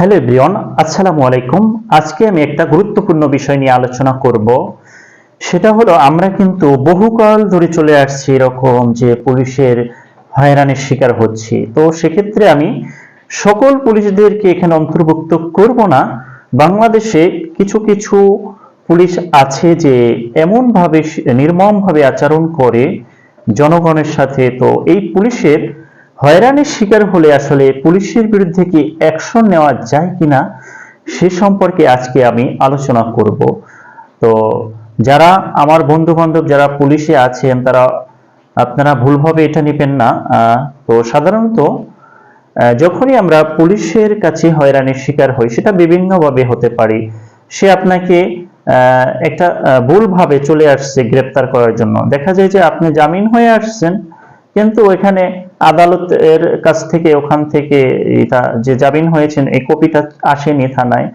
Hello everyone, আসসালামু আলাইকুম। আজকে আমি একটা গুরুত্বপূর্ণ বিষয় নিয়ে আলোচনা করব। সেটা হলো, আমরা কিন্তু বহুকাল ধরে চলে আসছি এরকম যে পুলিশের হয়রানির শিকার হচ্ছি। তো সেক্ষেত্রে আমি সকল পুলিশদেরকে এখানে অন্তর্ভুক্ত করব না। বাংলাদেশে কিছু কিছু পুলিশ আছে যে এমনভাবে নির্মমভাবে আচরণ করে জনগণের সাথে। তো এই পুলিশের হয়রানির শিকার হলে আসলে পুলিশের বিরুদ্ধে কি অ্যাকশন নেওয়া যায় কিনা, সে সম্পর্কে আজকে আমি আলোচনা করব। তো যারা আমার বন্ধু বান্ধব যারা পুলিশে আছেন, তারা আপনারা ভুলভাবে এটা নেবেন না। তো সাধারণত যখনই আমরা পুলিশের কাছে হয়রানির শিকার হই, সেটা বিভিন্নভাবে হতে পারে। সে আপনাকে একটা ভুলভাবে চলে আসছে গ্রেপ্তার করার জন্য। দেখা যায় যে আপনি জামিন হয়ে আসছেন কিন্তু ওইখানে আদালতের কাছ থেকে, ওখান থেকে যে জামিন হয়েছেন, এই কপিটা আসেনি থানায়।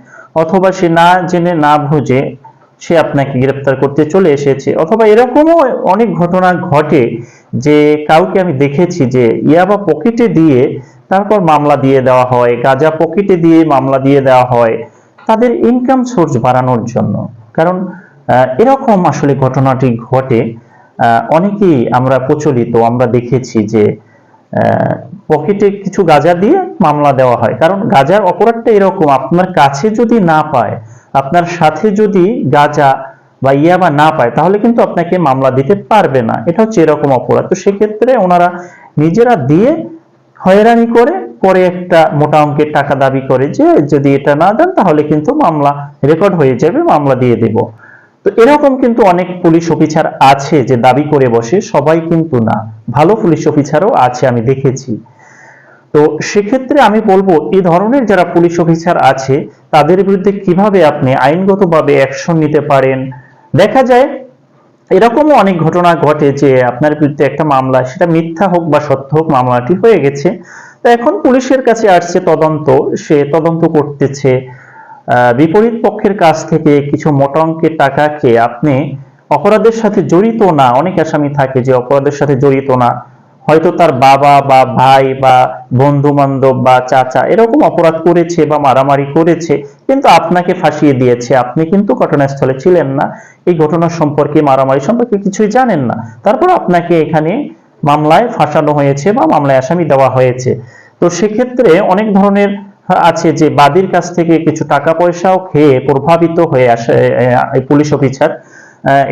অথবা সে না জেনে, না বুঝে সে আপনাকে গ্রেপ্তার করতে চলে এসেছে। অথবা এরকমও অনেক ঘটনা ঘটে যে কাউকে আমি দেখেছি যে ইয়াবা পকেটে দিয়ে তারপর মামলা দিয়ে দেওয়া হয়, গাঁজা পকেটে দিয়ে মামলা দিয়ে দেওয়া হয়, তাদের ইনকাম সোর্স বাড়ানোর জন্য। কারণ এরকম আসলে ঘটনাটি ঘটে। অনেকেই আমরা প্রচলিত, আমরা দেখেছি যে পকেটে কিছু গাঁজা দিয়ে মামলা দেওয়া হয়। কারণ গাঁজার অপরাধটা এরকম, আপনার কাছে যদি না পায়, আপনার সাথে যদি গাঁজা বা ইয়াবা না পায়, তাহলে কিন্তু আপনাকে মামলা দিতে পারবে না। এটা হচ্ছে এরকম অপরাধ। তো সেক্ষেত্রে ওনারা নিজেরা দিয়ে হয়রানি করে, পরে একটা মোটা অঙ্কের টাকা দাবি করে যে, যদি এটা না দেন, তাহলে কিন্তু মামলা রেকর্ড হয়ে যাবে, মামলা দিয়ে দেব। তো এরকম কিন্তু অনেক পুলিশ অফিসার আছে যে দাবি করে বসে, সবাই কিন্তু না। ভালো পুলিশ অফিসারও আছে, আমি দেখেছি। তো সেক্ষেত্রে আমি বলব এই ধরনের যারা পুলিশ অফিসার আছে, তাদের বিরুদ্ধে কীভাবে আপনি আইনগতভাবে অ্যাকশন নিতে পারেন? দেখা যায়, এরকমও অনেক ঘটনা ঘটে যে আপনার বিরুদ্ধে একটা মামলা, সেটা মিথ্যা হোক বা সত্য হোক, মামলাটি হয়ে গেছে। তো এখন পুলিশের কাছে আসছে তদন্ত, সে তদন্ত করতেছে। বিপরীত পক্ষের কাছ থেকে কিছু মোটা অঙ্কের টাকা খেয়ে আপনি অপরাধের সাথে জড়িত না। অনেক আসামি থাকে যে অপরাধের সাথে জড়িত না। হয়তো তার বাবা বা ভাই বা বন্ধু বান্ধব বা চাচা এরকম অপরাধ করেছে বা মারামারি করেছে, কিন্তু আপনাকে ফাঁসিয়ে দিয়েছে। আপনি কিন্তু ঘটনাস্থলে ছিলেন না। এই ঘটনা সম্পর্কে, মারামারি সম্পর্কে কিছুই জানেন না। তারপর আপনাকে এখানে মামলায় ফাঁসানো হয়েছে বা মামলায় আসামি দেওয়া হয়েছে। তো সেক্ষেত্রে অনেক ধরনের আছে যে বাদীর কাছ থেকে কিছু টাকা পয়সাও খেয়ে প্রভাবিত হয়ে আসে পুলিশ অফিসার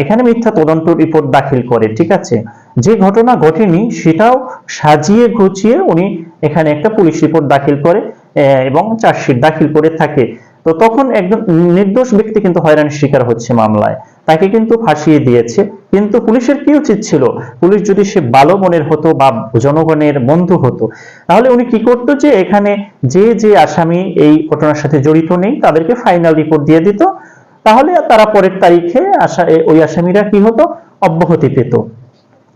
এখানে মিথ্যা তদন্ত রিপোর্ট দাখিল করে, ঠিক আছে? যে ঘটনা ঘটেনি সেটাও সাজিয়ে গুছিয়ে উনি এখানে একটা পুলিশ রিপোর্ট দাখিল করে এবং চার্জশিট দাখিল করে থাকে। তো তখন একজন নির্দোষ ব্যক্তি কিন্তু হয়রানির শিকার হচ্ছে মামলায়। তাকে কিন্তু ফাঁসিয়ে দিয়েছে। কিন্তু পুলিশের কি উচিত ছিল? পুলিশ যদি সে ভালো মনের হতো বা জনগণের বন্ধু হতো, তাহলে উনি কি করতো যে এখানে যে যে আসামি এই ঘটনার সাথে জড়িত নেই, তাদেরকে ফাইনাল রিপোর্ট দিয়ে দিত। তাহলে তারা পরের তারিখে আসা ওই আসামিরা কি হতো? অব্যাহতি পেত।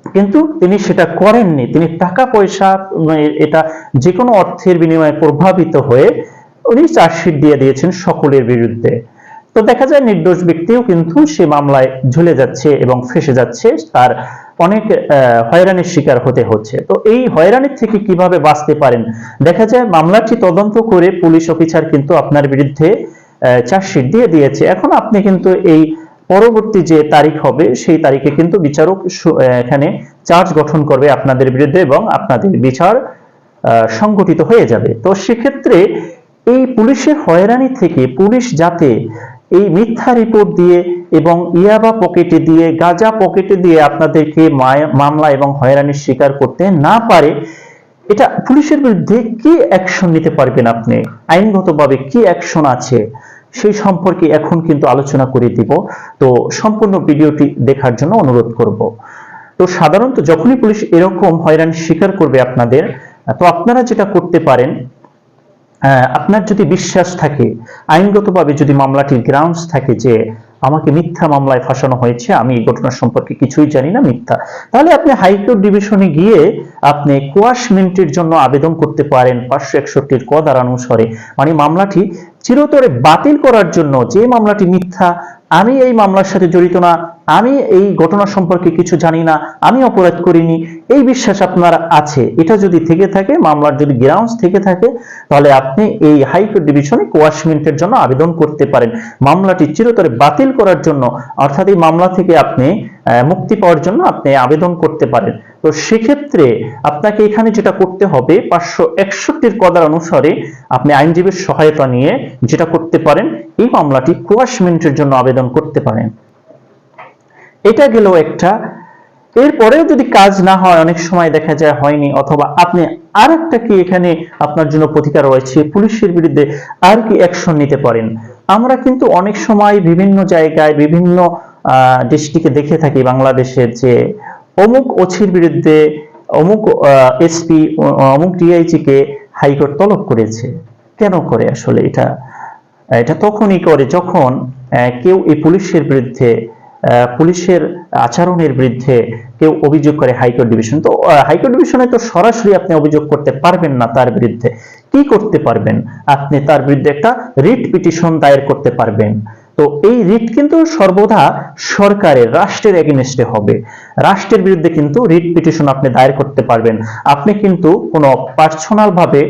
কিন্তু তিনি সেটা করেননি। তিনি টাকা পয়সা এটা যে কোনো অর্থের বিনিময়ে প্রভাবিত হয়ে উনি চার্জশিট দিয়ে দিয়েছেন সকলের বিরুদ্ধে। তো দেখা যায় নির্দোষ ব্যক্তিও কিন্তু সে মামলায় ঝুলে যাচ্ছে এবং ফেসে যাচ্ছে, তার অনেক হয়রানির শিকার হতে হচ্ছে। তো এই হয়রানির থেকে কীভাবে বাঁচতে পারেন? দেখা যায় মামলাটি তদন্ত করে পুলিশ অফিসার কিন্তু আপনার বিরুদ্ধে চার্জশিট দিয়ে দিয়েছে। এখন আপনি কিন্তু এই পরবর্তী যে তারিখ হবে, সেই তারিখে কিন্তু বিচারক এখানে চার্জ গঠন করবে আপনাদের বিরুদ্ধে এবং আপনাদের বিচার সংগঠিত হয়ে যাবে। তো সেক্ষেত্রে এই পুলিশের হয়রানি থেকে পুলিশ যাতে এই মিথ্যা রিপোর্ট দিয়ে এবং ইয়াবা পকেটে দিয়ে, গাজা পকেটে দিয়ে আপনাদেরকে মামলা এবং হয়রানির শিকার করতে না পারে, এটা পুলিশের বিরুদ্ধে কি অ্যাকশন নিতে পারবেন আপনি? আইনগতভাবে কি অ্যাকশন আছে? সেই সম্পর্কে এখন কিন্তু আলোচনা করে দিব। তো সম্পূর্ণ ভিডিওটি দেখার জন্য অনুরোধ করব। তো সাধারণত যখনই পুলিশ এরকম হয়রানি স্বীকার করবে আপনাদের, তো আপনারা যেটা করতে পারেন আপনার যদি বিশ্বাস থাকে, আইনগতভাবে যদি মামলাটির গ্রাউন্ডস থাকে যে আমাকে মিথ্যা মামলায় ফাঁসানো হয়েছে, আমি এই ঘটনা সম্পর্কে কিছুই জানি না, মিথ্যা। তাহলে আপনি হাইকোর্ট ডিভিশনে গিয়ে আপনি কোয়াশমেন্টের জন্য আবেদন করতে পারেন পাঁচশো একষট্টির কদার অনুসারে মানে মামলাটি চিরতরে বাতিল করার জন্য যে মামলাটি মিথ্যা আমি এই মামলার সাথে জড়িত না, আমি এই ঘটনা সম্পর্কে কিছু জানি না, আমি অপরাধ করিনি, এই বিশ্বাস আপনার আছে। এটা যদি থেকে থাকে, মামলার যদি গ্রাউন্ডস থেকে থাকে, তাহলে আপনি এই হাইকোর্ট ডিভিশনে কোয়াশমেন্টের জন্য আবেদন করতে পারেন। মামলাটি চিরতরে বাতিল করার জন্য, অর্থাৎ এই মামলা থেকে আপনি মুক্তি পাওয়ার জন্য আপনি আবেদন করতে পারেন। তো সেক্ষেত্রে আপনাকে এখানে যেটা করতে হবে, পাঁচশো একষট্টির কদার অনুসারে আপনি আইনজীবীর সহায়তা নিয়ে যেটা করতে পারেন, এই মামলাটি কোয়াশমেন্টের জন্য আবেদন করতে পারেন। এটা গেল একটা, এরপরেও যদি কাজ না হয়, অনেক সময় দেখা যায় হয়নি, অথবা আপনি আর একটা কি এখানে আপনার জন্য প্রতিকার রয়েছে, পুলিশের বিরুদ্ধে আর কি অ্যাকশন নিতে পারেন। আমরা কিন্তু অনেক সময় বিভিন্ন জায়গায় বিভিন্ন ডিস্ট্রিক্টে দেখে থাকি বাংলাদেশের যে অমুক ওছির বিরুদ্ধে অমুক এসপি অমুক ডিআইজি কে হাইকোর্ট তলব করেছে। কেন করে আসলে এটা? এটা তখনই করে যখন কেউ এই পুলিশের বিরুদ্ধে পুলিশের আচরণের বিরুদ্ধে কেউ অভিযোগ করে হাইকোর্ট ডিভিশন। তো হাইকোর্ট ডিভিশনে তো সরাসরি আপনি অভিযোগ করতে পারবেন না তার বিরুদ্ধে। কি করতে পারবেন? আপনি তার বিরুদ্ধে একটা রিট পিটিশন দায়ের করতে পারবেন। তো এই রিট কিন্তু সর্বদা সরকারের, রাষ্ট্রের এগেনস্টে হবে। রাষ্ট্রের বিরুদ্ধে কিন্তু রিট পিটিশন আপনি দায়ের করতে পারবেন। আপনি কিন্তু কোনো পার্সোনাল ভাবে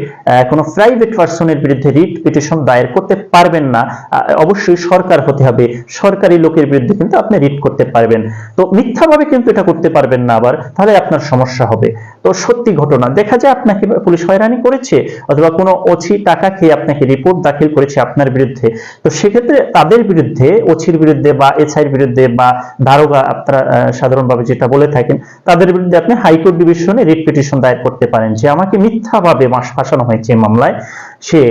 কোনো প্রাইভেট পার্সনের বিরুদ্ধে রিট পিটিশন দায়ের করতে পারবেন না। অবশ্যই সরকার হতে হবে। সরকারি লোকের বিরুদ্ধে কিন্তু আপনি রিট করতে পারবেন। তো মিথ্যাভাবে কিন্তু এটা করতে পারবেন না আবার, তাহলে আপনার সমস্যা হবে। তো সত্যি ঘটনা, দেখা যায় আপনাকে পুলিশ হয়রানি করেছে, অথবা কোনো অছি টাকা খেয়ে আপনাকে রিপোর্ট দাখিল করেছে আপনার বিরুদ্ধে। তো সেক্ষেত্রে তাদের বিরুদ্ধে, ওছির বিরুদ্ধে বা এসআইয়ের বিরুদ্ধে বা দারোগা আপনারা সাধারণভাবে যেটা বলে থাকেন, তাদের বিরুদ্ধে আপনি হাইকোর্ট ডিভিশনে রিট পিটিশন দায়ের করতে পারেন। যে আমাকে মিথ্যাভাবে মাস ফাঁসানো হয়েছে এই মামলায়, সে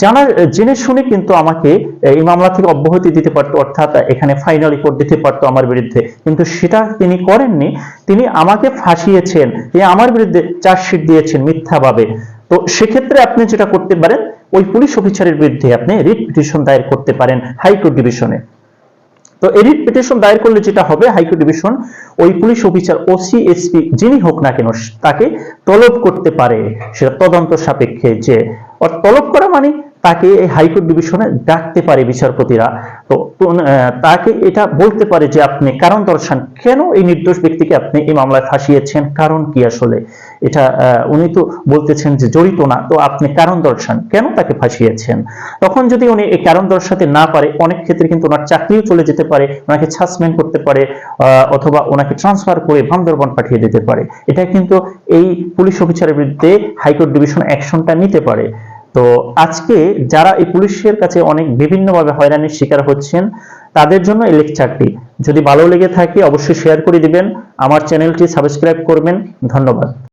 জানার, জেনে শুনে কিন্তু আমাকে এই মামলা থেকে অব্যাহতি দিতে পারতো, অর্থাৎ এখানে ফাইনাল রিপোর্ট দিতে পারতো আমার বিরুদ্ধে। কিন্তু সেটা তিনি করেননি। তিনি আমাকে ফাঁসিয়েছেন, তিনি আমার বিরুদ্ধে চার্জশিট দিয়েছেন মিথ্যাভাবে। তো সেক্ষেত্রে আপনি যেটা করতে পারেন, ওই পুলিশ অফিসারের বিরুদ্ধে আপনি রিট পিটিশন দায়ের করতে পারেন হাইকোর্ট ডিভিশনে তো এডিট পিটিশন দায়ের করলে যেটা হবে হাইকোর্ট ডিভিশন ওই পুলিশ অফিসার ওসি এসপি যিনি হোক না কেন, তাকে তলব করতে পারে। সেটা তদন্ত সাপেক্ষে যে তলব করা মানে তাকে এই হাইকোর্ট ডিভিশনে ডাকতে পারে বিচারপতিরা। তো তাকে এটা বলতে পারে যে আপনি কারণ দর্শান, কেন এই নির্দোষ ব্যক্তিকে আপনি এই মামলায় ফাঁসিয়েছেন? কারণ কি আসলে? এটা উনি তো বলতেছেন যে জড়িত না, তো আপনি কারণ দর্শান। কেন তাকে ফাঁসিয়েছেন? তখন যদি উনি এই কারণ দর্শাতে না পারে, অনেক ক্ষেত্রে কিন্তু ওনার চাকরিও চলে যেতে পারে, ওনাকে সাসপেন্ড করতে পারে অথবা ওনাকে ট্রান্সফার করে বান্দরবন পাঠিয়ে দিতে পারে। এটা কিন্তু এই পুলিশ অফিসারের বিরুদ্ধে হাইকোর্ট ডিভিশন অ্যাকশনটা নিতে পারে। তো আজকে যারা এই পুলিশের কাছে অনেক বিভিন্নভাবে হয়রানির শিকার হচ্ছেন, তাদের জন্য এই লেকচারটি। যদি ভালো লেগে থাকে, অবশ্যই শেয়ার করে দিবেন। আমার চ্যানেলটি সাবস্ক্রাইব করবেন। ধন্যবাদ।